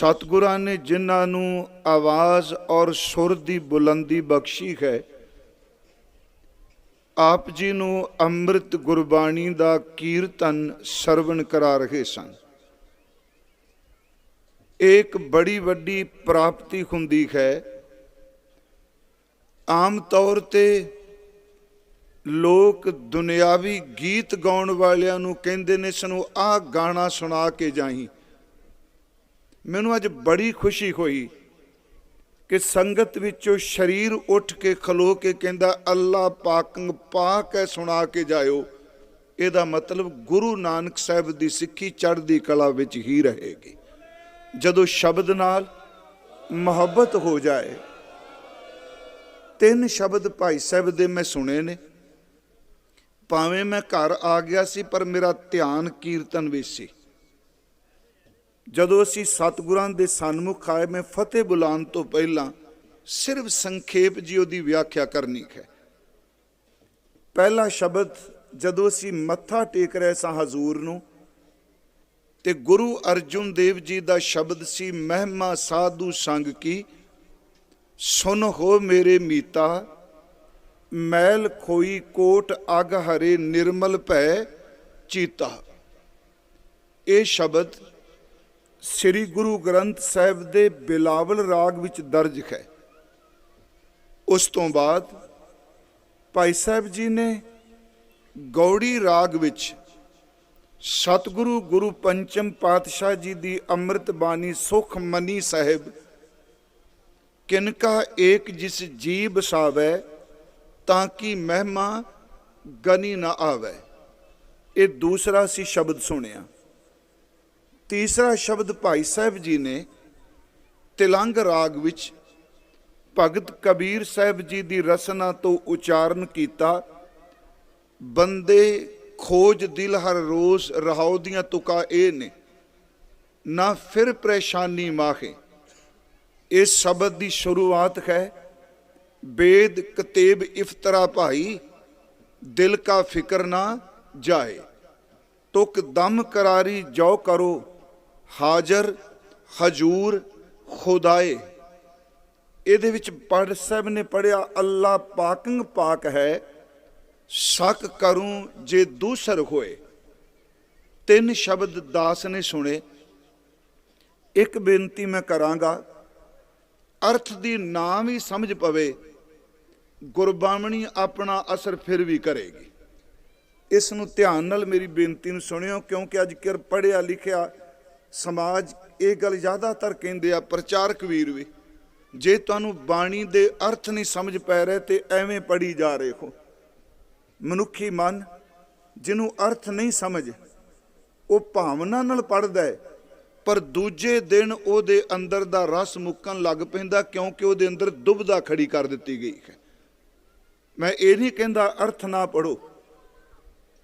ਸਤਿਗੁਰਾਂ ਨੇ ਜਿਨ੍ਹਾਂ ਨੂੰ ਆਵਾਜ਼ ਔਰ ਸੁਰ ਦੀ ਬੁਲੰਦੀ ਬਖਸ਼ੀ ਹੈ, ਆਪ ਜੀ ਨੂੰ ਅੰਮ੍ਰਿਤ ਗੁਰਬਾਣੀ ਦਾ ਕੀਰਤਨ ਸਰਵਣ ਕਰਾ ਰਹੇ ਸਨ। ਇੱਕ ਬੜੀ ਵੱਡੀ ਪ੍ਰਾਪਤੀ ਹੁੰਦੀ ਹੈ। ਆਮ ਤੌਰ ਤੇ ਲੋਕ ਦੁਨਿਆਵੀ ਗੀਤ ਗਾਉਣ ਵਾਲਿਆਂ ਨੂੰ ਕਹਿੰਦੇ ਨੇ, ਸਾਨੂੰ ਆਹ ਗਾਣਾ ਸੁਣਾ ਕੇ ਜਾਈ। ਮੈਨੂੰ ਅੱਜ ਬੜੀ ਖੁਸ਼ੀ ਹੋਈ ਕਿ ਸੰਗਤ ਵਿੱਚੋਂ ਸ਼ਰੀਰ ਉੱਠ ਕੇ ਖਲੋ ਕੇ ਕਹਿੰਦਾ, ਅੱਲਾ ਪਾਕੰਗ ਪਾਕ ਹੈ ਸੁਣਾ ਕੇ ਜਾਇਓ। ਇਹਦਾ ਮਤਲਬ ਗੁਰੂ ਨਾਨਕ ਸਾਹਿਬ ਦੀ ਸਿੱਖੀ ਚੜ੍ਹਦੀ ਕਲਾ ਵਿੱਚ ਹੀ ਰਹੇਗੀ। ਜਦੋਂ ਸ਼ਬਦ ਨਾਲ ਮੁਹੱਬਤ ਹੋ ਜਾਏ, ਤਿੰਨ ਸ਼ਬਦ ਭਾਈ ਸਾਹਿਬ ਦੇ ਮੈਂ ਸੁਣੇ ਨੇ। ਭਾਵੇਂ ਮੈਂ ਘਰ ਆ ਗਿਆ ਸੀ, ਪਰ ਮੇਰਾ ਧਿਆਨ ਕੀਰਤਨ ਵਿੱਚ ਸੀ। ਜਦੋਂ ਅਸੀਂ ਸਤਿਗੁਰਾਂ ਦੇ ਸਨਮੁਖ ਆਏ, ਮੈਂ ਫਤਿਹ ਬੁਲਾਉਣ ਤੋਂ ਪਹਿਲਾਂ ਸਿਰਫ ਸੰਖੇਪ ਜੀ ਉਹਦੀ ਵਿਆਖਿਆ ਕਰਨੀ ਹੈ। ਪਹਿਲਾ ਸ਼ਬਦ, ਜਦੋਂ ਅਸੀਂ ਮੱਥਾ ਟੇਕ ਰਹੇ ਸਾਂ ਹਜ਼ੂਰ ਨੂੰ, ਤੇ ਗੁਰੂ ਅਰਜੁਨ ਦੇਵ ਜੀ ਦਾ ਸ਼ਬਦ ਸੀ, ਮਹਿਮਾ ਸਾਧੂ ਸੰਗ ਕੀ, ਸੁਨ ਹੋ ਮੇਰੇ ਮੀਤਾ, ਮੈਲ ਖੋਈ ਕੋਟ ਅਗ ਹਰੇ ਨਿਰਮਲ ਭੈ ਚੀਤਾ। ਇਹ ਸ਼ਬਦ ਸ੍ਰੀ ਗੁਰੂ ਗ੍ਰੰਥ ਸਾਹਿਬ ਦੇ ਬਿਲਾਵਲ ਰਾਗ ਵਿੱਚ ਦਰਜ ਹੈ। ਉਸ ਤੋਂ ਬਾਅਦ ਭਾਈ ਸਾਹਿਬ ਜੀ ਨੇ ਗੌੜੀ ਰਾਗ ਵਿੱਚ ਸਤਿਗੁਰੂ ਗੁਰੂ ਪੰਚਮ ਪਾਤਸ਼ਾਹ ਜੀ ਦੀ ਅੰਮ੍ਰਿਤ ਬਾਣੀ ਸੁਖ ਮਨੀ ਸਾਹਿਬ, ਕਿਨਕਾ ਏਕ ਜਿਸ ਜੀ ਬਸਾਵੇ ਤਾਂ ਕਿ ਮਹਿਮਾ ਗਨੀ ਨਾ ਆਵੇ। ਇਹ ਦੂਸਰਾ ਸੀ ਸ਼ਬਦ ਸੁਣਿਆ। ਤੀਸਰਾ ਸ਼ਬਦ ਭਾਈ ਸਾਹਿਬ ਜੀ ਨੇ ਤਿਲੰਗ ਰਾਗ ਵਿੱਚ ਭਗਤ ਕਬੀਰ ਸਾਹਿਬ ਜੀ ਦੀ ਰਸਨਾ ਤੋਂ ਉਚਾਰਨ ਕੀਤਾ, ਬੰਦੇ ਖੋਜ ਦਿਲ ਹਰ ਰੋਜ਼ ਰਹਾਉ ਦੀਆਂ ਤੁਕਾ ਇਹ ਨੇ, ਨਾ ਫਿਰ ਪਰੇਸ਼ਾਨੀ ਮਾਹੇ। ਇਸ ਸ਼ਬਦ ਦੀ ਸ਼ੁਰੂਆਤ ਹੈ, ਬੇਦ ਕਤੇਬ ਇਫਤਰਾ ਭਾਈ, ਦਿਲ ਕਾ ਫਿਕਰ ਨਾ ਜਾਏ। ਤੁਕ ਦਮ ਕਰਾਰੀ ਜੋ ਕਰੋ ਹਾਜ਼ਰ, ਹਜੂਰ, ਖੁਦਾਏ। ਇਹਦੇ ਵਿੱਚ ਪੜ ਸਾਹਿਬ ਨੇ ਪੜਿਆ ਅੱਲਾ ਪਾਕੰਗ ਪਾਕ ਹੈ, ਸ਼ੱਕ ਕਰੂੰ ਜੇ ਦੂਸਰ ਹੋਏ। ਤਿੰਨ ਸ਼ਬਦ ਦਾਸ ਨੇ ਸੁਣੇ। ਇੱਕ ਬੇਨਤੀ ਮੈਂ ਕਰਾਂਗਾ, ਅਰਥ ਦੀ ਨਾਮ ਹੀ ਸਮਝ ਪਵੇ, ਗੁਰਬਾਣੀ ਆਪਣਾ ਅਸਰ ਫਿਰ ਵੀ ਕਰੇਗੀ। ਇਸ ਨੂੰ ਧਿਆਨ ਨਾਲ ਮੇਰੀ ਬੇਨਤੀ ਨੂੰ ਸੁਣਿਓ, ਕਿਉਂਕਿ ਅੱਜ ਕਿਰ ਪੜਿਆ ਲਿਖਿਆ ਸਮਾਜ ਇਹ ਗੱਲ ਜ਼ਿਆਦਾਤਰ ਕਹਿੰਦੇ ਆ, ਪ੍ਰਚਾਰਕ ਵੀਰ ਵੀ, ਜੇ ਤੁਹਾਨੂੰ ਬਾਣੀ ਦੇ ਅਰਥ ਨਹੀਂ ਸਮਝ ਪੈ ਰਹੇ ਤੇ ਐਵੇਂ ਪੜੀ ਜਾ ਰਹੇ ਹੋ। ਮਨੁੱਖੀ ਮਨ ਜਿਹਨੂੰ ਅਰਥ ਨਹੀਂ ਸਮਝ, ਉਹ ਭਾਵਨਾ ਨਾਲ ਪੜਦਾ ਹੈ, ਪਰ ਦੂਜੇ ਦਿਨ ਉਹਦੇ ਅੰਦਰ ਦਾ ਰਸ ਮੁੱਕਣ ਲੱਗ ਪੈਂਦਾ ਕਿਉਂਕਿ ਉਹਦੇ ਅੰਦਰ ਦੁਬਦਾ ਖੜੀ ਕਰ ਦਿੱਤੀ ਗਈ ਹੈ। ਮੈਂ ਇਹ ਨਹੀਂ ਕਹਿੰਦਾ ਅਰਥ ਨਾ ਪੜੋ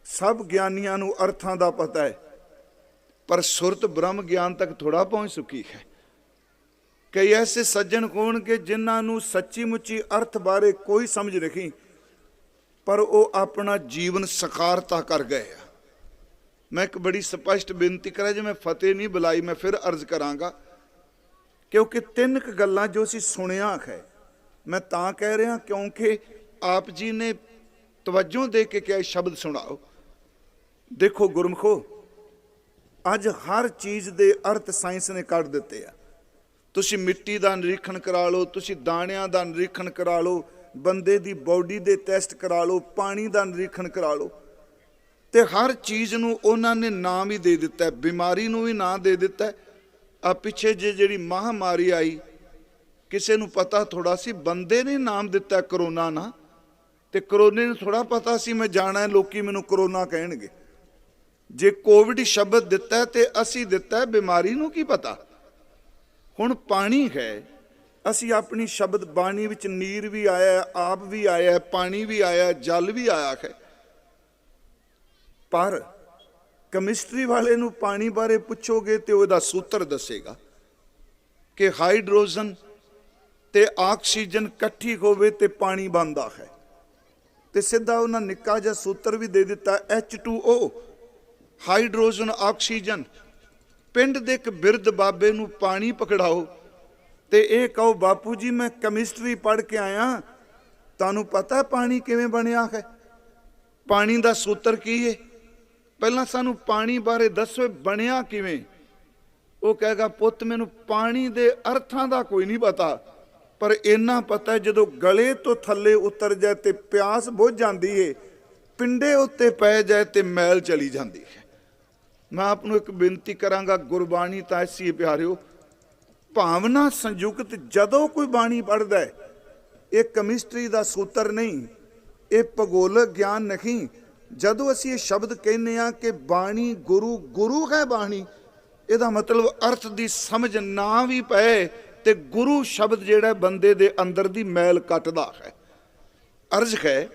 ਸਭ ਗਿਆਨੀਆਂ ਨੂੰ ਅਰਥਾਂ ਦਾ ਪਤਾ ਹੈ। ਪਰ ਸੁਰਤ ਬ੍ਰਹਮ ਗਿਆਨ ਤੱਕ ਥੋੜਾ ਪਹੁੰਚ ਚੁੱਕੀ ਹੈ। ਕਈ ਐਸੇ ਸੱਜਣ ਹੋਣਗੇ ਜਿਨ੍ਹਾਂ ਨੂੰ ਸੱਚੀ ਮੁੱਚੀ ਅਰਥ ਬਾਰੇ ਕੋਈ ਸਮਝ ਨਹੀਂ, ਪਰ ਉਹ ਆਪਣਾ ਜੀਵਨ ਸਕਾਰਤਾ ਕਰ ਗਏ ਆ। ਮੈਂ ਇੱਕ ਬੜੀ ਸਪਸ਼ਟ ਬੇਨਤੀ ਕਰਾਂ, ਜੇ ਮੈਂ ਫਤਿਹ ਨਹੀਂ ਬੁਲਾਈ, ਮੈਂ ਫਿਰ ਅਰਜ਼ ਕਰਾਂਗਾ, ਕਿਉਂਕਿ ਤਿੰਨ ਕੁ ਗੱਲਾਂ ਜੋ ਅਸੀਂ ਸੁਣਿਆ ਹੈ, ਮੈਂ ਤਾਂ ਕਹਿ ਰਿਹਾ ਕਿਉਂਕਿ ਆਪ ਜੀ ਨੇ ਤਵੱਜੋ ਦੇ ਕੇ ਕਿਹਾ ਸ਼ਬਦ ਸੁਣਾਓ। ਦੇਖੋ ਗੁਰਮਖੋ ਅੱਜ ਹਰ ਚੀਜ਼ ਦੇ ਅਰਥ ਸਾਇੰਸ ਨੇ ਕੱਢ ਦਿੱਤੇ ਆ। ਤੁਸੀਂ ਮਿੱਟੀ ਦਾ ਨਿਰੀਖਣ ਕਰਾ ਲਓ, ਤੁਸੀਂ ਦਾਣਿਆਂ ਦਾ ਨਿਰੀਖਣ ਕਰਾ ਲਓ, ਬੰਦੇ ਦੀ ਬਾਡੀ ਦੇ ਟੈਸਟ ਕਰਾ ਲਓ, ਪਾਣੀ ਦਾ ਨਿਰੀਖਣ ਕਰਾ ਲਓ। ਤੇ ਹਰ ਚੀਜ਼ ਨੂੰ ਉਹਨਾਂ ਨੇ ਨਾਮ ਹੀ ਦੇ ਦਿੱਤਾ ਬਿਮਾਰੀ ਨੂੰ ਵੀ ਨਾਂ ਦੇ ਦਿੱਤਾ ਆ ਪਿੱਛੇ ਜੇ ਜਿਹੜੀ ਮਹਾਮਾਰੀ ਆਈ, ਕਿਸੇ ਨੂੰ ਪਤਾ ਥੋੜਾ ਸੀ, ਬੰਦੇ ਨੇ ਨਾਮ ਦਿੱਤਾ ਕਰੋਨਾ ਨਾ। ਤੇ ਕਰੋਨੇ ਨੂੰ ਥੋੜਾ ਪਤਾ ਸੀ, ਮੈਂ ਜਾਣਾ ਹੈ, ਲੋਕੀ ਮੈਨੂੰ ਕਰੋਨਾ ਕਹਿਣਗੇ। ਜੇ ਕੋਵਿਡ ਸ਼ਬਦ ਦਿੱਤਾ ਤੇ ਅਸੀਂ ਦਿੱਤਾ, ਬਿਮਾਰੀ ਨੂੰ ਕੀ ਪਤਾ? ਹੁਣ ਪਾਣੀ ਹੈ। ਅਸੀਂ ਆਪਣੀ ਸ਼ਬਦ ਬਾਣੀ ਵਿੱਚ ਨੀਰ ਵੀ ਆਇਆ, ਆਪ ਵੀ ਆਇਆ, ਪਾਣੀ ਵੀ ਆਇਆ, ਜਲ ਵੀ ਆਇਆ ਹੈ। ਪਰ ਕੈਮਿਸਟਰੀ ਵਾਲੇ ਨੂੰ ਪਾਣੀ ਬਾਰੇ ਪੁੱਛੋਗੇ ਤੇ ਉਹਦਾ ਸੂਤਰ ਦੱਸੇਗਾ ਕਿ ਹਾਈਡਰੋਜਨ ਤੇ ਆਕਸੀਜਨ ਇਕੱਠੀ ਹੋਵੇ ਤੇ ਪਾਣੀ ਬਣਦਾ ਹੈ। ਤੇ ਸਿੱਧਾ ਉਹਨਾਂ ਨਿੱਕਾ ਜਿਹਾ ਸੂਤਰ ਵੀ ਦੇ ਦਿੱਤਾ H2O ਹਾਈਡਰੋਜਨ, ਆਕਸੀਜਨ। ਪਿੰਡ ਦੇ ਇੱਕ ਬਿਰਧ ਬਾਬੇ ਨੂੰ ਪਾਣੀ ਪਕੜਾਓ ਤੇ ਇਹ ਕਹੋ, ਬਾਪੂ ਜੀ, ਮੈਂ ਕੈਮਿਸਟਰੀ ਪੜ੍ਹ ਕੇ ਆਇਆ। ਤੁਹਾਨੂੰ ਪਤਾ ਪਾਣੀ ਕਿਵੇਂ ਬਣਿਆ ਹੈ? ਪਾਣੀ ਦਾ ਸੂਤਰ ਕੀ ਹੈ ਪਹਿਲਾਂ ਸਾਨੂੰ ਪਾਣੀ ਬਾਰੇ ਦੱਸੋ ਬਣਿਆ ਕਿਵੇਂ? ਉਹ ਕਹੇਗਾ, ਪੁੱਤ, ਮੈਨੂੰ ਪਾਣੀ ਦੇ ਅਰਥਾਂ ਦਾ ਕੋਈ ਨਹੀਂ ਪਤਾ, ਪਰ ਇੰਨਾ ਪਤਾ ਜਦੋਂ ਗਲੇ ਤੋਂ ਥੱਲੇ ਉਤਰ ਜਾਏ ਤੇ ਪਿਆਸ ਬੁੱਝ ਜਾਂਦੀ ਏ, ਪਿੰਡੇ ਉੱਤੇ ਪੈ ਜਾਏ ਤੇ ਮੈਲ ਚਲੀ ਜਾਂਦੀ ਹੈ ਮੈਂ ਆਪ ਨੂੰ ਇੱਕ ਬੇਨਤੀ ਕਰਾਂਗਾ, ਗੁਰਬਾਣੀ ਤਾਂ ਐਸੀ ਪਿਆਰਿਓ, ਭਾਵਨਾ ਸੰਯੁਕਤ ਜਦੋਂ ਕੋਈ ਬਾਣੀ ਪੜ੍ਹਦਾ ਹੈ, ਇਹ ਕੈਮਿਸਟਰੀ ਦਾ ਸੂਤਰ ਨਹੀਂ, ਇਹ ਭੂਗੋਲਿਕ ਗਿਆਨ ਨਹੀਂ। ਜਦੋਂ ਅਸੀਂ ਇਹ ਸ਼ਬਦ ਕਹਿੰਦੇ ਆ ਕਿ ਬਾਣੀ ਗੁਰੂ ਗੁਰੂ ਹੈ ਬਾਣੀ, ਇਹਦਾ ਮਤਲਬ ਅਰਥ ਦੀ ਸਮਝ ਨਾ ਵੀ ਪਏ ਤੇ ਗੁਰੂ ਸ਼ਬਦ ਜਿਹੜਾ ਬੰਦੇ ਦੇ ਅੰਦਰ ਦੀ ਮੈਲ ਕੱਟਦਾ ਹੈ। ਅਰਜ਼ ਹੈ,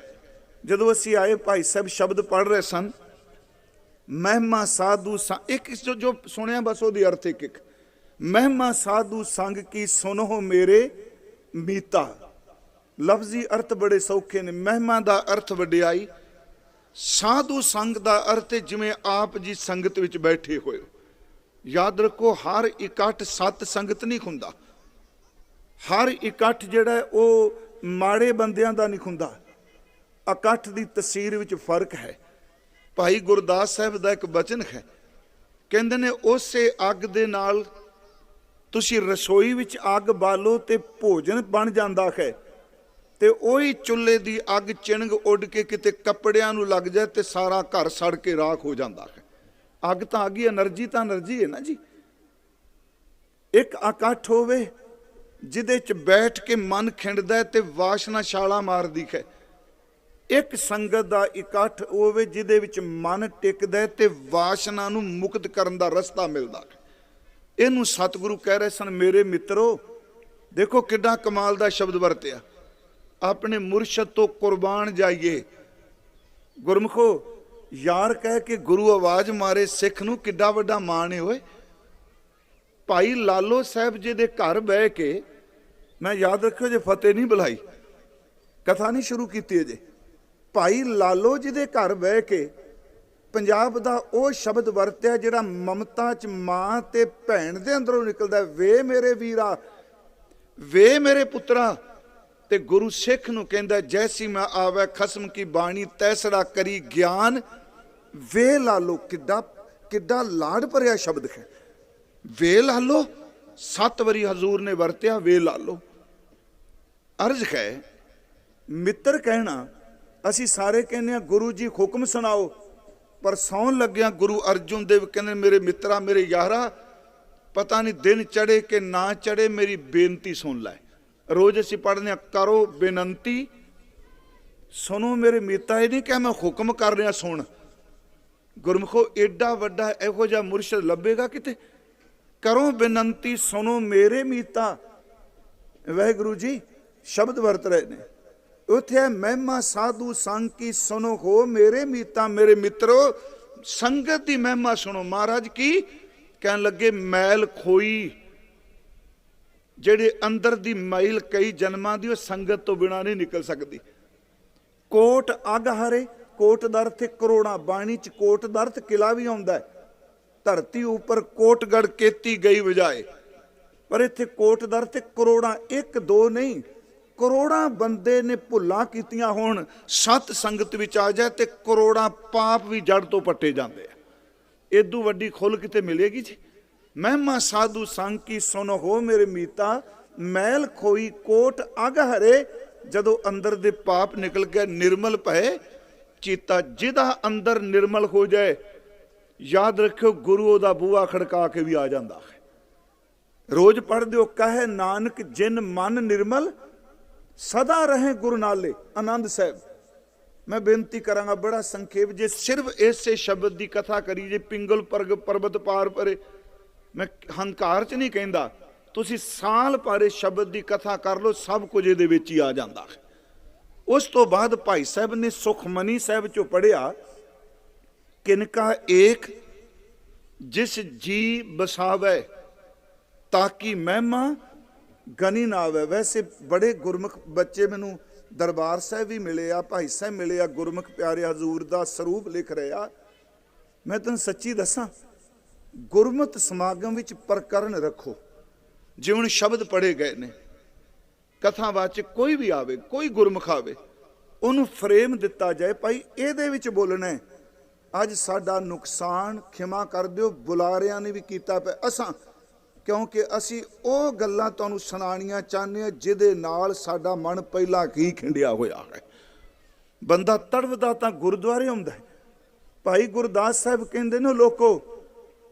ਜਦੋਂ ਅਸੀਂ ਆਏ ਭਾਈ ਸਾਹਿਬ ਸ਼ਬਦ ਪੜ੍ਹ ਰਹੇ ਸਨ ਮਹਿਮਾ ਸਾਧੂ ਇੱਕ ਜੋ ਜੋ ਸੁਣਿਆ ਬਸ ਉਹਦੀ ਅਰਥ ਇੱਕ ਇੱਕ। ਮਹਿਮਾ ਸਾਧੂ ਸੰਗ ਕੀ ਸੁਨੋ ਮੇਰੇ ਮੀਤਾ। ਲਫ਼ਜ਼ੀ ਅਰਥ ਬੜੇ ਸੌਖੇ ਨੇ। ਮਹਿਮਾ ਦਾ ਅਰਥ ਵਡਿਆਈ। ਸਾਧੂ ਸੰਗ ਦਾ ਅਰਥ ਜਿਵੇਂ ਆਪ ਜੀ ਸੰਗਤ ਵਿੱਚ ਬੈਠੇ ਹੋਏ ਯਾਦ ਰੱਖੋ, ਹਰ ਇਕੱਠ ਸਤ ਸੰਗਤ ਨਹੀਂ ਹੁੰਦਾ ਹਰ ਇਕੱਠ ਜਿਹੜਾ ਉਹ ਮਾੜੇ ਬੰਦਿਆਂ ਦਾ ਨਹੀਂ ਹੁੰਦਾ ਇਕੱਠ ਦੀ ਤਸਵੀਰ ਵਿੱਚ ਫ਼ਰਕ ਹੈ। ਭਾਈ ਗੁਰਦਾਸ ਸਾਹਿਬ ਦਾ ਇੱਕ ਬਚਨ ਹੈ। ਕਹਿੰਦੇ ਨੇ, ਉਸੇ ਅੱਗ ਦੇ ਨਾਲ ਤੁਸੀਂ ਰਸੋਈ ਵਿੱਚ ਅੱਗ ਬਾਲੋ ਤੇ ਭੋਜਨ ਬਣ ਜਾਂਦਾ ਹੈ। ਤੇ ਉਹੀ ਚੁੱਲ੍ਹੇ ਦੀ ਅੱਗ ਚਿਣਗ ਉੱਡ ਕੇ ਕਿਤੇ ਕੱਪੜਿਆਂ ਨੂੰ ਲੱਗ ਜਾਏ ਤੇ ਸਾਰਾ ਘਰ ਸੜ ਕੇ ਰਾਖ ਹੋ ਜਾਂਦਾ ਹੈ। ਅੱਗ ਤਾਂ ਅੱਗ ਹੀ એનર્ਜੀ ਤਾਂ એનર્ਜੀ ਹੈ ਨਾ ਜੀ। ਇੱਕ ਇਕੱਠ ਹੋਵੇ, ਜਿਹਦੇ ਚ ਬੈਠ ਕੇ ਮਨ ਖਿੰਡਦਾ ਤੇ ਵਾਸ਼ਨਾ ਛਾਲਾ ਮਾਰਦੀ ਹੈ। ਇੱਕ ਸੰਗਤ ਦਾ ਇਕੱਠ ਹੋਵੇ ਜਿਹਦੇ ਵਿੱਚ ਮਨ ਟਿਕਦਾ ਹੈ ਤੇ ਵਾਸ਼ਨਾ ਨੂੰ ਮੁਕਤ ਕਰਨ ਦਾ ਰਸਤਾ ਮਿਲਦਾ ਇਹਨੂੰ ਸਤਿਗੁਰੂ ਕਹਿ ਰਹੇ ਸਨ, ਮੇਰੇ ਮਿੱਤਰੋ, ਦੇਖੋ ਕਿੱਡਾ ਕਮਾਲ ਦਾ ਸ਼ਬਦ ਵਰਤਿਆ। ਆਪਣੇ ਮੁਰਸ਼ਦ ਤੋਂ ਕੁਰਬਾਨ ਜਾਈਏ। ਗੁਰਮਖੋ, ਯਾਰ ਕਹਿ ਕੇ ਗੁਰੂ ਆਵਾਜ਼ ਮਾਰੇ, ਸਿੱਖ ਨੂੰ ਕਿੱਡਾ ਵੱਡਾ ਮਾਣ ਹੈ ਓਏ। ਭਾਈ ਲਾਲੋ ਸਾਹਿਬ ਜੀ ਦੇ ਘਰ ਬਹਿ ਕੇ, ਮੈਂ ਯਾਦ ਰੱਖਿਓ ਜੇ ਫਤਿਹ ਨਹੀਂ ਬੁਲਾਈ। ਕਥਾ ਨਹੀਂ ਸ਼ੁਰੂ ਕੀਤੀ ਅਜੇ। ਭਾਈ ਲਾਲੋ ਜੀ ਦੇ ਘਰ ਬਹਿ ਕੇ ਪੰਜਾਬ ਦਾ ਉਹ ਸ਼ਬਦ ਵਰਤਿਆ ਜਿਹੜਾ ਮਮਤਾ ਚ ਮਾਂ ਤੇ ਭੈਣ ਦੇ ਅੰਦਰੋਂ ਨਿਕਲਦਾ ਵੇ ਮੇਰੇ ਵੀਰਾ, ਵੇ ਮੇਰੇ ਪੁੱਤਰਾ ਤੇ ਗੁਰੂ ਸਿੱਖ ਨੂੰ ਕਹਿੰਦਾ ਜੈਸੀ ਮੈਂ ਆਵੇ ਖਸਮ ਕੀ ਬਾਣੀ, ਤੈਸੜਾ ਕਰੀ ਗਿਆਨ। ਵੇ ਲਾਲੋ, ਕਿੱਡਾ ਕਿੱਡਾ ਲਾੜ ਭਰਿਆ ਸ਼ਬਦ ਹੈ। ਵੇ ਲਾਲੋ, ਸੱਤ ਵਾਰੀ ਹਜ਼ੂਰ ਨੇ ਵਰਤਿਆ, ਵੇ ਲਾਲੋ। ਅਰਜ਼ ਹੈ, ਮਿੱਤਰ ਕਹਿਣਾ ਅਸੀਂ ਸਾਰੇ ਕਹਿੰਦੇ ਆ ਗੁਰੂ ਜੀ ਹੁਕਮ ਸੁਣਾਓ, ਪਰ ਸੌਣ ਲੱਗਿਆ ਗੁਰੂ ਅਰਜੁਨ ਦੇਵ ਕਹਿੰਦੇ, ਮੇਰੇ ਮਿੱਤਰਾ, ਮੇਰੇ ਯਾਰਾ, ਪਤਾ ਨਹੀਂ ਦਿਨ ਚੜੇ ਕਿ ਨਾ ਚੜੇ ਮੇਰੀ ਬੇਨਤੀ ਸੁਣ ਲੈ। ਰੋਜ਼ ਅਸੀਂ ਪੜ੍ਹਦੇ ਆ ਕਰੋ ਬੇਨੰਤੀ, ਸੁਣੋ ਮੇਰੇ ਮੀਤਾ ਇਹ ਨਹੀਂ ਕਿ ਮੈਂ ਹੁਕਮ ਕਰ ਰਿਹਾ ਸੁਣ। ਗੁਰਮਖੋ ਐਡਾ ਵੱਡਾ ਇਹੋ ਜਿਹਾ ਮੁਰਸ਼ਦ ਲੱਭੇਗਾ ਕਿਤੇ? ਕਰੋ ਬੇਨੰਤੀ, ਸੁਣੋ ਮੇਰੇ ਮੀਤਾ ਵਾਹਿਗੁਰੂ ਜੀ, ਸ਼ਬਦ ਵਰਤ ਰਹੇ ਨੇ। ਉੱਥੇ ਮਹਿਮਾ ਸਾਧੂ ਸੰਗ ਕੀ ਸੁਨੋ ਹੋ ਮੇਰੇ ਮੀਤਾ, ਮੇਰੇ ਮਿੱਤਰੋ, ਸੰਗਤ ਦੀ ਮਹਿਮਾ ਸੁਣੋ। ਮਹਾਰਾਜ ਕੀ ਕਹਿਣ ਲੱਗੇ, ਮੈਲ ਖੋਈ। ਜਿਹੜੇ ਅੰਦਰ ਦੀ ਮੈਲ ਕਈ ਜਨਮਾਂ ਦੀ, ਉਹ ਸੰਗਤ ਤੋਂ ਬਿਨਾ ਨਹੀਂ ਨਿਕਲ ਸਕਦੀ। ਕੋਟ ਅਗ ਹਰੇ, ਕੋਟ ਦਾ ਅਰਥ ਹੈ ਕਰੋੜਾਂ, ਬਾਣੀ ਚ ਕੋਟ ਦਾ ਅਰਥ ਕਿਲਾ ਵੀ ਆਉਂਦਾ ਹੈ। ਧਰਤੀ ਉੱਪਰ ਕੋਟਗੜ ਕੀਤੀ ਗਈ ਵਜਾਏ। ਪਰ ਇੱਥੇ ਕੋਟ ਦਾ ਅਰਥ ਹੈ ਕਰੋੜਾਂ, ਇੱਕ ਦੋ ਨਹੀਂ ਕਰੋੜਾਂ ਬੰਦੇ ਨੇ ਭੁੱਲਾਂ ਕੀਤੀਆਂ ਹੋਣ, ਸਤ ਸੰਗਤ ਵਿੱਚ ਆ ਜਾਏ ਤੇ ਕਰੋੜਾਂ ਪਾਪ ਵੀ ਜੜ ਤੋਂ ਪੱਟੇ ਜਾਂਦੇ ਆ। ਏਦੂ ਵੱਡੀ ਖੁੱਲ ਕਿਤੇ ਮਿਲੇਗੀ ਜੀ? ਮਹਿਮਾ ਸਾਧੂ ਸੰਗ ਕੀ ਸੁਨੋ ਹੋ ਮੇਰੇ ਮੀਤਾ, ਮੈਲ ਖੋਈ ਕੋਟ ਅਗ ਹਰੇ, ਜਦੋਂ ਅੰਦਰ ਦੇ ਪਾਪ ਨਿਕਲ ਗਏ ਨਿਰਮਲ ਭਏ ਚੀਤਾ ਜਿਹਦਾ ਅੰਦਰ ਨਿਰਮਲ ਹੋ ਜਾਏ, ਯਾਦ ਰੱਖਿਓ ਗੁਰੂ ਉਹਦਾ ਬੂਆ ਖੜਕਾ ਕੇ ਵੀ ਆ ਜਾਂਦਾ ਹੈ। ਰੋਜ਼ ਪੜ੍ਹਦੇ ਹੋ, ਕਹੇ ਨਾਨਕ ਜਿਨ ਮਨ ਨਿਰਮਲ ਸਦਾ ਰਹੇ ਗੁਰੂ ਨਾਲੇ, ਆਨੰਦ ਸਾਹਿਬ। ਮੈਂ ਬੇਨਤੀ ਕਰਾਂਗਾ, ਬੜਾ ਸੰਖੇਪ, ਜੇ ਸਿਰਫ ਇਸੇ ਸ਼ਬਦ ਦੀ ਕਥਾ ਕਰੀ, ਜੇ ਪਿੰਗਲ ਪਰਗ ਪਰਬਤ ਪਾਰ ਪਰੇ, ਮੈਂ ਹੰਕਾਰ ਚ ਨਹੀਂ ਕਹਿੰਦਾ, ਤੁਸੀਂ ਸਾਲ ਪਾਰੇ ਸ਼ਬਦ ਦੀ ਕਥਾ ਕਰ ਲਓ, ਸਭ ਕੁਝ ਇਹਦੇ ਵਿੱਚ ਹੀ ਆ ਜਾਂਦਾ ਹੈ। ਉਸ ਤੋਂ ਬਾਅਦ ਭਾਈ ਸਾਹਿਬ ਨੇ ਸੁਖਮਨੀ ਸਾਹਿਬ ਚੋਂ ਪੜਿਆ ਕਿਨਕਾ ਏਕ ਜਿਸ ਜੀ ਬਸਾਵੇ ਤਾਂ ਕਿ ਮਹਿਮਾ ਗਨੀ ਨਾ ਆਵੇ ਵੈਸੇ ਬੜੇ ਗੁਰਮੁਖ ਬੱਚੇ ਮੈਨੂੰ ਦਰਬਾਰ ਸਾਹਿਬ ਵੀ ਮਿਲੇ ਆ, ਭਾਈ ਸਾਹਿਬ ਮਿਲੇ ਆ, ਗੁਰਮੁਖ ਪਿਆਰੇ ਹਜ਼ੂਰ ਦਾ ਸਰੂਪ ਲਿਖ ਰਹੇ ਆ। ਮੈਂ ਤੁਹਾਨੂੰ ਸੱਚੀ ਦੱਸਾਂ ਗੁਰਮਤ ਸਮਾਗਮ ਵਿੱਚ ਪ੍ਰਕਰਨ ਰੱਖੋ। ਜਿਵੇਂ ਹੁਣ ਸ਼ਬਦ ਪੜੇ ਗਏ ਨੇ ਕਥਾਵਾਚਕ ਕੋਈ ਵੀ ਆਵੇ, ਕੋਈ ਗੁਰਮੁਖ ਆਵੇ, ਉਹਨੂੰ ਫਰੇਮ ਦਿੱਤਾ ਜਾਏ। ਭਾਈ, ਇਹਦੇ ਵਿੱਚ ਬੋਲਣਾ ਅੱਜ ਸਾਡਾ ਨੁਕਸਾਨ ਖਿਮਾ ਕਰ ਦਿਓ, ਬੁਲਾਰਿਆਂ ਨੇ ਵੀ ਕੀਤਾ ਪਿਆ। ਅਸਾਂ ਕਿਉਂਕਿ ਅਸੀਂ ਉਹ ਗੱਲਾਂ ਤੁਹਾਨੂੰ ਸੁਣਾਉਣੀਆਂ ਚਾਹੁੰਦੇ ਹਾਂ ਜਿਹਦੇ ਨਾਲ ਸਾਡਾ ਮਨ ਪਹਿਲਾਂ ਕੀ ਖਿੰਡਿਆ ਹੋਇਆ ਹੈ। ਬੰਦਾ ਤੜਵਦਾ ਤਾਂ ਗੁਰਦੁਆਰੇ ਆਉਂਦਾ ਹੈ। ਭਾਈ ਗੁਰਦਾਸ ਸਾਹਿਬ ਕਹਿੰਦੇ ਨੇ, ਲੋਕੋ,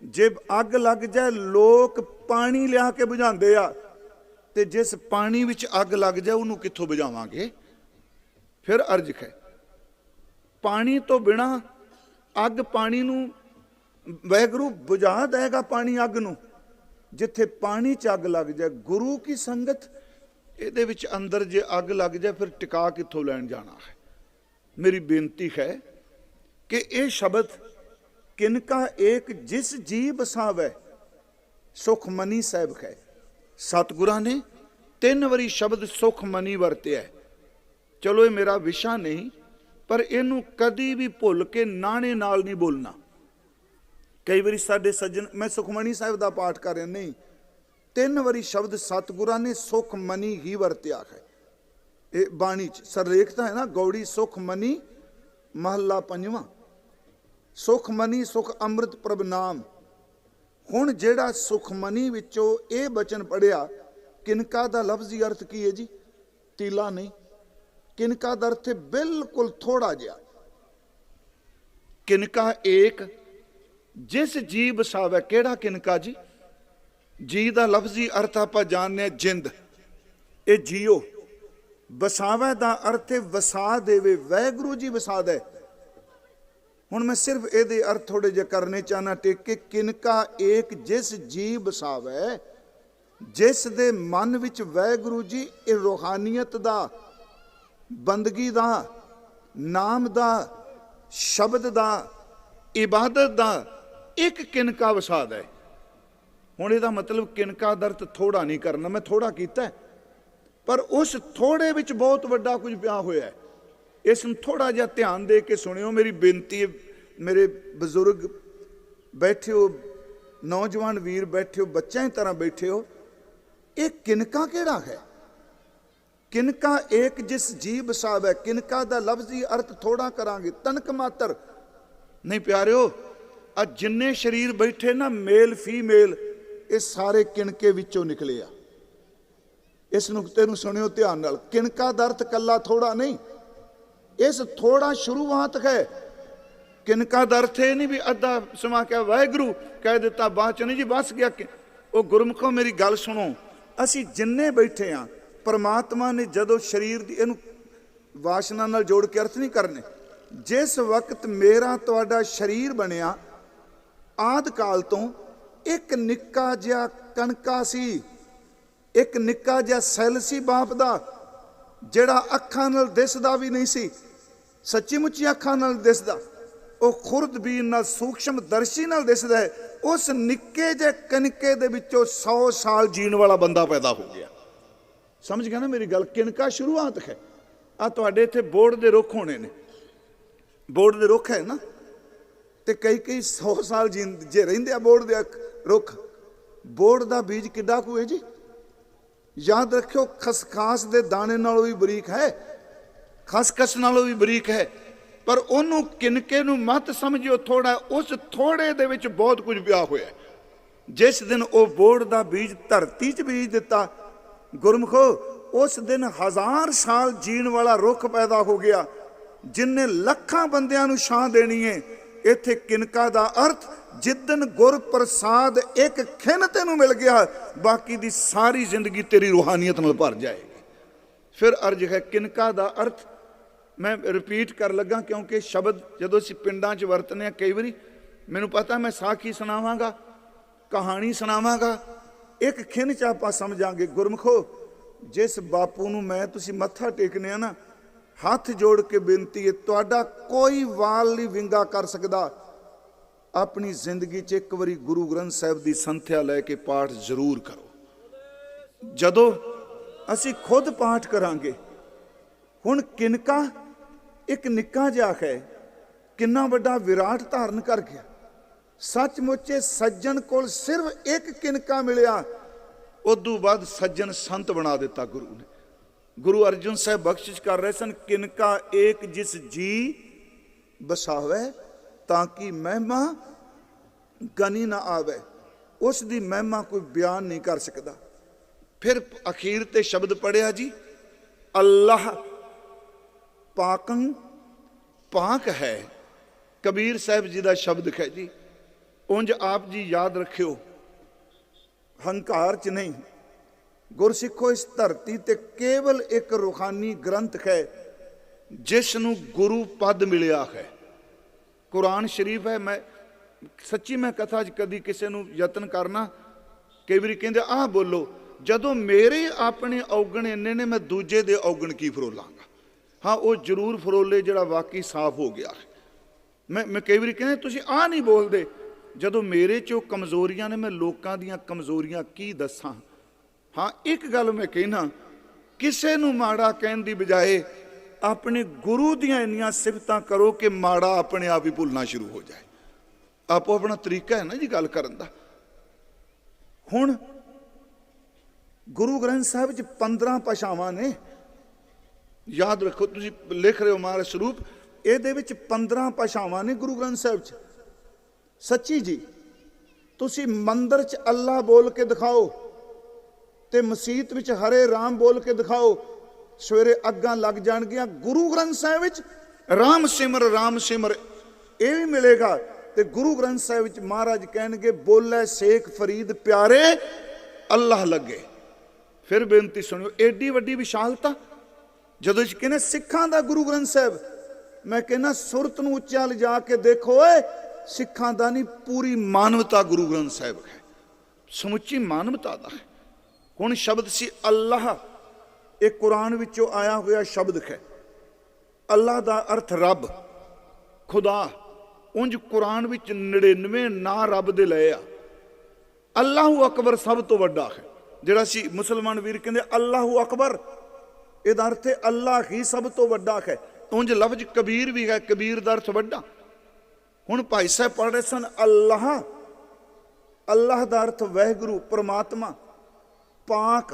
ਜੇ ਅੱਗ ਲੱਗ ਜਾਏ, ਲੋਕ ਪਾਣੀ ਲਿਆ ਕੇ ਬੁਝਾਉਂਦੇ ਆ ਤੇ ਜਿਸ ਪਾਣੀ ਵਿੱਚ ਅੱਗ ਲੱਗ ਜਾਏ, ਉਹਨੂੰ ਕਿੱਥੋਂ ਬੁਝਾਵਾਂਗੇ? ਫਿਰ ਅਰਜ ਹੈ, ਪਾਣੀ ਤੋਂ ਬਿਨਾ ਅੱਗ ਪਾਣੀ ਨੂੰ, ਵੈਗਰੂ ਬੁਝਾ ਦੇਗਾ ਪਾਣੀ ਅੱਗ ਨੂੰ। ਜਿੱਥੇ ਪਾਣੀ 'ਚ ਅੱਗ ਲੱਗ ਜਾਏ, ਗੁਰੂ ਕੀ ਸੰਗਤ? ਇਹਦੇ ਵਿੱਚ ਅੰਦਰ ਜੇ ਅੱਗ ਲੱਗ ਜਾਏ, ਫਿਰ ਟਿਕਾ ਕਿੱਥੋਂ ਲੈਣ ਜਾਣਾ ਹੈ? ਮੇਰੀ ਬੇਨਤੀ ਹੈ ਕਿ ਇਹ ਸ਼ਬਦ ਕਿਨਕਾ ਏਕ ਜਿਸ ਜੀ ਬਸਾਵੇ ਸੁਖਮਨੀ ਸਾਹਿਬ ਹੈ ਸਤਿਗੁਰਾਂ ਨੇ ਤਿੰਨ ਵਾਰੀ ਸ਼ਬਦ ਸੁਖਮਨੀ ਵਰਤਿਆ ਚਲੋ ਇਹ ਮੇਰਾ ਵਿਸ਼ਾ ਨਹੀਂ, ਪਰ ਇਹਨੂੰ ਕਦੀ ਵੀ ਭੁੱਲ ਕੇ ਨਾਣੇ ਨਾਲ ਨਹੀਂ ਬੋਲਣਾ। ਕਈ ਵਾਰੀ ਸਾਡੇ ਸੱਜਣ, ਮੈਂ ਸੁਖਮਨੀ ਸਾਹਿਬ ਦਾ ਪਾਠ ਕਰ ਰਿਹਾ, ਨਹੀਂ। ਤਿੰਨ ਵਾਰੀ ਸ਼ਬਦ ਸਤਿਗੁਰਾਂ ਨੇ ਸੁਖਮਨੀ ਹੀ ਵਰਤਿਆ ਹੈ। ਇਹ ਬਾਣੀ ਚ, ਸਰਲੇਖ ਤਾਂ ਹੈ ਨਾ, ਗੌੜੀ ਸੁਖਮਨੀ ਮਹੱਲਾ ਪੰਜਵਾਂ। ਸੁਖਮਨੀ ਸੁਖ ਅੰਮ੍ਰਿਤ ਪ੍ਰਭ ਨਾਮ। ਹੁਣ ਜਿਹੜਾ ਸੁਖਮਨੀ ਵਿੱਚੋਂ ਇਹ ਬਚਨ ਪੜਿਆ ਕਿਨਕਾ ਦਾ ਲਫ਼ਜ਼ੀ ਅਰਥ ਕੀ ਹੈ ਜੀ? ਤੀਲਾ ਨਹੀਂ। ਕਿਨਕਾ ਦਾ ਅਰਥ ਬਿਲਕੁਲ ਥੋੜਾ ਜਿਹਾ। ਕਿਨਕਾ ਏਕ ਜਿਸ ਜੀ ਬਸਾਵੇ ਕਿਹੜਾ ਕਿਨਕਾ ਜੀ? ਜੀ ਦਾ ਲਫ਼ਜ਼ੀ ਅਰਥ ਆਪਾਂ ਜਾਣਦੇ ਹਾਂ ਜਿੰਦ। ਇਹ ਜੀਓ। ਵਸਾਵੇ ਦਾ ਅਰਥ ਹੈ ਵਸਾ ਦੇਵੇ, ਵੈਗੁਰੂ ਜੀ ਵਸਾ ਦੇ। ਹੁਣ ਮੈਂ ਸਿਰਫ ਇਹਦੇ ਅਰਥ ਥੋੜੇ ਜਿਹਾ ਕਰਨੇ ਚਾਹਨਾ ਟੇਕ ਕੇ ਕਿਨਕਾ ਏਕ ਜਿਸ ਜੀ ਬਸਾਵੇ ਜਿਸ ਦੇ ਮਨ ਵਿੱਚ ਵੈਗੁਰੂ ਜੀ ਇਹ ਰੋਹਾਨੀਅਤ ਦਾ, ਬੰਦਗੀ ਦਾ, ਨਾਮ ਦਾ, ਸ਼ਬਦ ਦਾ, ਇਬਾਦਤ ਦਾ ਇੱਕ ਕਿਨਕਾ ਵਸਾ ਹੈ। ਹੁਣ ਇਹਦਾ ਮਤਲਬ ਕਿਨਕਾ ਦਾ ਅਰਥ ਥੋੜਾ ਨਹੀਂ ਕਰਨਾ, ਮੈਂ ਥੋੜਾ ਕੀਤਾ ਪਰ ਉਸ ਥੋੜੇ ਵਿੱਚ ਬਹੁਤ ਵੱਡਾ ਕੁਝ ਪਿਆ ਹੋਇਆ ਹੈ। ਇਸ ਨੂੰ ਥੋੜਾ ਜਿਹਾ ਧਿਆਨ ਦੇ ਕੇ ਸੁਣਿਓ। ਮੇਰੀ ਬੇਨਤੀ ਮੇਰੇ ਬਜ਼ੁਰਗ ਬੈਠੇ ਹੋ, ਨੌਜਵਾਨ ਵੀਰ ਬੈਠੇ ਹੋ, ਬੱਚਿਆਂ ਦੀ ਤਰ੍ਹਾਂ ਬੈਠੇ ਹੋ, ਇਹ ਕਿਨਕਾ ਕਿਹੜਾ ਹੈ? ਕਿਨਕਾ ਏਕ ਜਿਸ ਜੀ ਹੈ ਕਿਨਕਾ ਦਾ ਲਫ਼ਜ਼ੀ ਅਰਥ ਥੋੜਾ ਕਰਾਂਗੇ। ਤਨਕ ਮਾਤਰ। ਨਹੀਂ ਪਿਆਰਿਓ ਆ ਜਿੰਨੇ ਸਰੀਰ ਬੈਠੇ ਨਾ ਮੇਲ ਫੀਮੇਲ ਇਹ ਸਾਰੇ ਕਿਣਕੇ ਵਿੱਚੋਂ ਨਿਕਲੇ ਆ। ਇਸ ਨੁਕਤੇ ਨੂੰ ਸੁਣਿਓ ਧਿਆਨ ਨਾਲ, ਕਿਣਕਾ ਦਾ ਅਰਥ ਕੱਲਾ ਥੋੜਾ ਨਹੀਂ, ਇਸ ਥੋੜਾ ਸ਼ੁਰੂਆਤ ਹੈ। ਕਿਨਕਾ ਦਾ ਅਰਥ ਇਹ ਨਹੀਂ ਵੀ ਅੱਧਾ ਸਮਾਂ ਕਿਹਾ, ਵਾਹਿਗੁਰੂ ਕਹਿ ਦਿੱਤਾ, ਬਾਅਦ ਚ ਨਹੀਂ ਜੀ ਬਸ ਗਿਆ ਕਿ ਉਹ ਗੁਰਮੁਖੋ ਮੇਰੀ ਗੱਲ ਸੁਣੋ। ਅਸੀਂ ਜਿੰਨੇ ਬੈਠੇ ਆ, ਪਰਮਾਤਮਾ ਨੇ ਜਦੋਂ ਸਰੀਰ ਦੀ ਇਹਨੂੰ ਵਾਸ਼ਨਾ ਨਾਲ ਜੋੜ ਕੇ ਅਰਥ ਨਹੀਂ ਕਰਨੇ। ਜਿਸ ਵਕਤ ਮੇਰਾ ਤੁਹਾਡਾ ਸਰੀਰ ਬਣਿਆ ਆਦ ਕਾਲ ਤੋਂ ਇੱਕ ਨਿੱਕਾ ਜਿਹਾ ਕਣਕਾ ਸੀ। ਇੱਕ ਨਿੱਕਾ ਜਿਹਾ ਸੈੱਲ ਸੀ ਬਾਪ ਦਾ, ਜਿਹੜਾ ਅੱਖਾਂ ਨਾਲ ਦਿਸਦਾ ਵੀ ਨਹੀਂ ਸੀ। ਸੱਚੀ ਮੁੱਚੀ ਅੱਖਾਂ ਨਾਲ ਦਿਸਦਾ। ਉਹ ਖੁਰਦਬੀਨ ਨਾਲ, ਸੂਖਸ਼ਮ ਦਰਸ਼ੀ ਨਾਲ ਦਿਸਦਾ ਹੈ। ਉਸ ਨਿੱਕੇ ਜਿਹੇ ਕਣਕੇ ਦੇ ਵਿੱਚੋਂ 100 ਸਾਲ ਜੀਣ ਵਾਲਾ ਬੰਦਾ ਪੈਦਾ ਹੋ ਗਿਆ। ਸਮਝ ਗਿਆ ਨਾ ਮੇਰੀ ਗੱਲ? ਕਿਣਕਾ ਸ਼ੁਰੂਆਤ ਹੈ। ਆ ਤੁਹਾਡੇ ਇੱਥੇ ਬੋਰਡ ਦੇ ਰੁੱਖ ਹੋਣੇ ਨੇ। ਬੋਰਡ ਦੇ ਰੁੱਖ ਹੈ ਨਾ? ਤੇ ਕਈ ਕਈ 100 ਸਾਲ ਜੀ ਜੇ ਰਹਿੰਦੇ ਆ ਬੋਰਡ ਦੇ ਰੁੱਖ ਬੋਰਡ ਦਾ ਬੀਜ ਕਿੱਡਾ ਕੁ ਹੈ ਜੀ? ਯਾਦ ਰੱਖਿਓ, ਖਸਖਾਸ ਦੇ ਦਾਣੇ ਨਾਲੋਂ ਵੀ ਬਰੀਕ ਹੈ, ਖਸਖਸ ਨਾਲੋਂ ਵੀ ਬਰੀਕ ਹੈ, ਪਰ ਉਹਨੂੰ ਕਿਨਕੇ ਨੂੰ ਮਤ ਸਮਝਿਓ ਥੋੜਾ ਉਸ ਥੋੜੇ ਦੇ ਵਿੱਚ ਬਹੁਤ ਕੁਝ ਵਿਆਹ ਹੋਇਆ ਜਿਸ ਦਿਨ ਉਹ ਬੋੜ ਦਾ ਬੀਜ ਧਰਤੀ 'ਚ ਬੀਜ ਦਿੱਤਾ, ਗੁਰਮਖੋ, ਉਸ ਦਿਨ ਹਜ਼ਾਰ ਸਾਲ ਜੀਣ ਵਾਲਾ ਰੁੱਖ ਪੈਦਾ ਹੋ ਗਿਆ ਜਿਨਨੇ ਲੱਖਾਂ ਬੰਦਿਆਂ ਨੂੰ ਛਾਂ ਦੇਣੀ ਹੈ ਇੱਥੇ ਕਿਨਕਾ ਦਾ ਅਰਥ ਜਿੱਦਨ ਗੁਰ ਪ੍ਰਸਾਦ ਇੱਕ ਖਿੰਨ ਤੈਨੂੰ ਮਿਲ ਗਿਆ, ਬਾਕੀ ਦੀ ਸਾਰੀ ਜ਼ਿੰਦਗੀ ਤੇਰੀ ਰੂਹਾਨੀਅਤ ਨਾਲ ਭਰ ਜਾਏਗੀ। ਫਿਰ ਅਰਜ ਹੈ ਕਿਨਕਾ ਦਾ ਅਰਥ, ਮੈਂ ਰਿਪੀਟ ਕਰ ਲੱਗਾ ਕਿਉਂਕਿ ਸ਼ਬਦ ਜਦੋਂ ਅਸੀਂ ਪਿੰਡਾਂ 'ਚ ਵਰਤਨੇ ਆ, ਕਈ ਵਾਰੀ ਮੈਨੂੰ ਪਤਾ ਮੈਂ ਸਾਖੀ ਸੁਣਾਵਾਂਗਾ, ਕਹਾਣੀ ਸੁਣਾਵਾਂਗਾ, ਇੱਕ ਖਿੰਨ 'ਚ ਆਪਾਂ ਸਮਝਾਂਗੇ, ਗੁਰਮਖੋ, ਜਿਸ ਬਾਪੂ ਨੂੰ ਮੈਂ ਤੁਸੀਂ ਮੱਥਾ ਟੇਕਨੇ ਆ ਨਾ ਹੱਥ ਜੋੜ ਕੇ ਬੇਨਤੀ ਹੈ, ਤੁਹਾਡਾ ਕੋਈ ਵਾਲ ਨਹੀਂ ਵਿੰਗਾ ਕਰ ਸਕਦਾ। ਆਪਣੀ ਜ਼ਿੰਦਗੀ 'ਚ ਇੱਕ ਵਾਰੀ ਗੁਰੂ ਗ੍ਰੰਥ ਸਾਹਿਬ ਦੀ ਸੰਥਿਆ ਲੈ ਕੇ ਪਾਠ ਜ਼ਰੂਰ ਕਰੋ। ਜਦੋਂ ਅਸੀਂ ਖੁਦ ਪਾਠ ਕਰਾਂਗੇ, ਹੁਣ ਕਿਨਕਾ, ਇੱਕ ਨਿੱਕਾ ਜਿਹਾ ਹੈ, ਕਿੰਨਾ ਵੱਡਾ ਵਿਰਾਟ ਧਾਰਨ ਕਰ ਗਿਆ। ਸੱਚਮੁੱਚ ਸੱਜਣ ਕੋਲ ਸਿਰਫ ਇੱਕ ਕਿਨਕਾ ਮਿਲਿਆ, ਉਦੋਂ ਬਾਅਦ ਸੱਜਣ ਸੰਤ ਬਣਾ ਦਿੱਤਾ ਗੁਰੂ ਨੇ। ਗੁਰੂ ਅਰਜਨ ਸਾਹਿਬ ਬਖਸ਼ਿਸ਼ ਕਰ ਰਹੇ ਸਨ, ਕਿਨਕਾ ਏਕ ਜਿਸ ਜੀ ਬਸਾਵੇ ਤਾਂ ਕਿ ਮਹਿਮਾ ਗਨੀ ਨਾ ਆਵੇ। ਉਸ ਦੀ ਮਹਿਮਾ ਕੋਈ ਬਿਆਨ ਨਹੀਂ ਕਰ ਸਕਦਾ। ਫਿਰ ਅਖੀਰ ਤੇ ਸ਼ਬਦ ਪੜਿਆ ਜੀ, ਅੱਲਾਹ ਪਾਕੰ ਪਾਕ ਹੈ। ਕਬੀਰ ਸਾਹਿਬ ਜੀ ਦਾ ਸ਼ਬਦ ਹੈ ਜੀ, ਉਂਝ ਆਪ ਜੀ ਯਾਦ ਰੱਖਿਓ, ਹੰਕਾਰ ਚ ਨਹੀਂ। ਗੁਰਸਿੱਖੋ, ਇਸ ਧਰਤੀ ਤੇ ਕੇਵਲ ਇੱਕ ਰੂਹਾਨੀ ਗ੍ਰੰਥ ਹੈ ਜਿਸ ਨੂੰ ਗੁਰੂ ਪਦ ਮਿਲਿਆ ਹੈ। ਕੁਰਾਨ ਸ਼ਰੀਫ ਹੈ, ਮੈਂ ਸੱਚੀ ਮੈਂ ਕਥਾ 'ਚ ਕਦੀ ਕਿਸੇ ਨੂੰ ਯਤਨ ਕਰਨਾ, ਕਈ ਵਾਰੀ ਕਹਿੰਦੇ, ਆਹ ਬੋਲੋ, ਜਦੋਂ ਮੇਰੇ ਆਪਣੇ ਔਗਣ ਇੰਨੇ ਨੇ, ਮੈਂ ਦੂਜੇ ਦੇ ਔਗਣ ਕੀ ਫਰੋਲਾਂਗਾ? ਹਾਂ, ਉਹ ਜ਼ਰੂਰ ਫਰੋਲੇ, ਜਿਹੜਾ ਵਾਕਈ ਸਾਫ਼ ਹੋ ਗਿਆ ਹੈ। ਮੈਂ ਮੈਂ ਕਈ ਵਾਰੀ ਕਹਿੰਦੇ, ਤੁਸੀਂ ਆਹ ਨਹੀਂ ਬੋਲਦੇ? ਜਦੋਂ ਮੇਰੇ 'ਚੋਂ ਕਮਜ਼ੋਰੀਆਂ ਨੇ, ਮੈਂ ਲੋਕਾਂ ਦੀਆਂ ਕਮਜ਼ੋਰੀਆਂ ਕੀ ਦੱਸਾਂ? ਹਾਂ, ਇੱਕ ਗੱਲ ਮੈਂ ਕਹਿਣਾ ਕਿਸੇ ਨੂੰ ਮਾੜਾ ਕਹਿਣ ਦੀ ਬਜਾਏ ਆਪਣੇ ਗੁਰੂ ਦੀਆਂ ਇੰਨੀਆਂ ਸਿਫਤਾਂ ਕਰੋ ਕਿ ਮਾੜਾ ਆਪਣੇ ਆਪ ਹੀ ਭੁੱਲਣਾ ਸ਼ੁਰੂ ਹੋ ਜਾਏ। ਆਪੋ ਆਪਣਾ ਤਰੀਕਾ ਹੈ ਨਾ ਜੀ ਗੱਲ ਕਰਨ ਦਾ। ਹੁਣ ਗੁਰੂ ਗ੍ਰੰਥ ਸਾਹਿਬ ਵਿੱਚ 15 ਭਾਸ਼ਾਵਾਂ ਨੇ। ਯਾਦ ਰੱਖੋ, ਤੁਸੀਂ ਲਿਖ ਰਹੇ ਹੋ ਮਹਾਰਾਜ ਸਰੂਪ, ਇਹਦੇ ਵਿੱਚ 15 ਭਾਸ਼ਾਵਾਂ ਨੇ ਗੁਰੂ ਗ੍ਰੰਥ ਸਾਹਿਬ 'ਚ। ਸੱਚੀ ਜੀ, ਤੁਸੀਂ ਮੰਦਰ 'ਚ ਅੱਲਾ ਬੋਲ ਕੇ ਦਿਖਾਓ। ਤੇ ਮਸਜਿਦ ਵਿੱਚ ਹਰੇ ਰਾਮ ਬੋਲ ਕੇ ਦਿਖਾਓ। ਸਵੇਰੇ ਅੱਗਾਂ ਲੱਗ ਜਾਣਗੀਆਂ ਗੁਰੂ ਗ੍ਰੰਥ ਸਾਹਿਬ ਵਿੱਚ। ਰਾਮ ਸਿਮਰ ਰਾਮ ਸਿਮਰ, ਇਹ ਵੀ ਮਿਲੇਗਾ। ਤੇ ਗੁਰੂ ਗ੍ਰੰਥ ਸਾਹਿਬ ਵਿੱਚ ਮਹਾਰਾਜ ਕਹਿਣਗੇ, ਬੋਲੇ ਸ਼ੇਖ ਫਰੀਦ ਪਿਆਰੇ, ਅੱਲਾਹ ਲੱਗੇ। ਫਿਰ ਬੇਨਤੀ ਸੁਣਿਓ, ਏਡੀ ਵੱਡੀ ਵਿਸ਼ਾਲਤਾ, ਜਦੋਂ ਇਸ ਕਹਿੰਦੇ ਸਿੱਖਾਂ ਦਾ ਗੁਰੂ ਗ੍ਰੰਥ ਸਾਹਿਬ, ਮੈਂ ਕਹਿੰਦਾ ਸੁਰਤ ਨੂੰ ਉੱਚਾ ਲਿਜਾ ਕੇ ਦੇਖੋ ਓਏ, ਸਿੱਖਾਂ ਦਾ ਨਹੀਂ, ਪੂਰੀ ਮਾਨਵਤਾ ਗੁਰੂ ਗ੍ਰੰਥ ਸਾਹਿਬ ਹੈ। ਸਮੁੱਚੀ ਮਾਨਵਤਾ ਦਾ ਹੈ। ਹੁਣ ਸ਼ਬਦ ਸੀ ਅੱਲਾਹ। ਇਹ ਕੁਰਾਨ ਵਿੱਚੋਂ ਆਇਆ ਹੋਇਆ ਸ਼ਬਦ ਹੈ। ਅੱਲਾਹ ਦਾ ਅਰਥ ਰੱਬ। ਖੁਦਾ ਉਂਝ ਕੁਰਾਨ ਵਿੱਚ 99 ਨਾਂ ਰੱਬ ਦੇ ਲਏ ਆ। ਅੱਲਾਹੂ ਅਕਬਰ ਸਭ ਤੋਂ ਵੱਡਾ ਹੈ। ਜਿਹੜਾ ਸੀ ਮੁਸਲਮਾਨ ਵੀਰ ਕਹਿੰਦੇ, ਅੱਲਾਹੂ ਅਕਬਰ। ਇਹਦਾ ਅਰਥ ਹੈ ਅੱਲਾਹ ਹੀ ਸਭ ਤੋਂ ਵੱਡਾ ਹੈ। ਉਂਝ ਲਫ਼ਜ਼ ਕਬੀਰ ਵੀ ਹੈ, ਕਬੀਰ ਦਾ ਅਰਥ ਵੱਡਾ। ਹੁਣ ਭਾਈ ਸਾਹਿਬ ਪੜ੍ਹ ਰਹੇ ਸਨ, ਅੱਲਾਹ। ਅੱਲਾਹ ਦਾ ਅਰਥ ਵਹਿਗੁਰੂ, ਪ੍ਰਮਾਤਮਾ। ਪਾਕ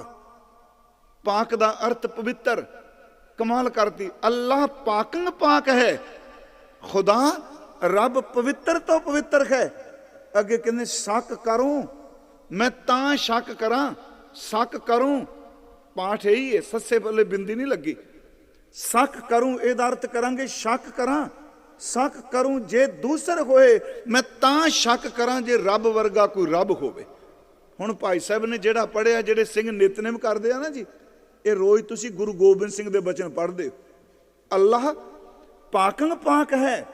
ਪਾਕ ਦਾ ਅਰਥ ਪਵਿੱਤਰ, ਕਮਾਲ ਕਰਤੀ। ਅੱਲਾਹ ਪਾਕੰ ਪਾਕ ਹੈ। ਖੁਦਾ ਰੱਬ ਪਵਿੱਤਰ ਤੋਂ ਪਵਿੱਤਰ ਹੈ। ਅੱਗੇ ਕਹਿੰਦੇ, ਸ਼ੱਕ ਕਰੂੰ। ਮੈਂ ਤਾਂ ਸ਼ੱਕ ਕਰਾਂ, ਸ਼ੱਕ ਕਰੂੰ। ਪਾਠ ਇਹੀ ਹੈ, ਸੱਸੇ ਪੱਲੇ ਬਿੰਦੀ ਨਹੀਂ ਲੱਗੀ। ਸ਼ੱਕ ਕਰੂੰ, ਇਹਦਾ ਅਰਥ ਕਰਾਂਗੇ ਸ਼ੱਕ ਕਰਾਂ। ਸ਼ੱਕ ਕਰੂੰ ਜੇ ਦੂਸਰ ਹੋਏ, ਮੈਂ ਤਾਂ ਸ਼ੱਕ ਕਰਾਂ ਜੇ ਰੱਬ ਵਰਗਾ ਕੋਈ ਰੱਬ ਹੋਵੇ। ਹੁਣ ਭਾਈ ਸਾਹਿਬ ਨੇ ਜਿਹੜਾ ਪੜਿਆ ਜਿਹੜੇ ਸਿੰਘ ਨਿਤਨੇਮ ਕਰਦੇ ਆ ਨਾ ਜੀ, ਇਹ ਰੋਜ਼ ਤੁਸੀਂ ਗੁਰੂ ਗੋਬਿੰਦ ਸਿੰਘ ਦੇ ਬਚਨ ਪੜ੍ਹਦੇ ਹੋ। ਅੱਲਾਹ ਪਾਕੰ ਪਾਕ ਹੈ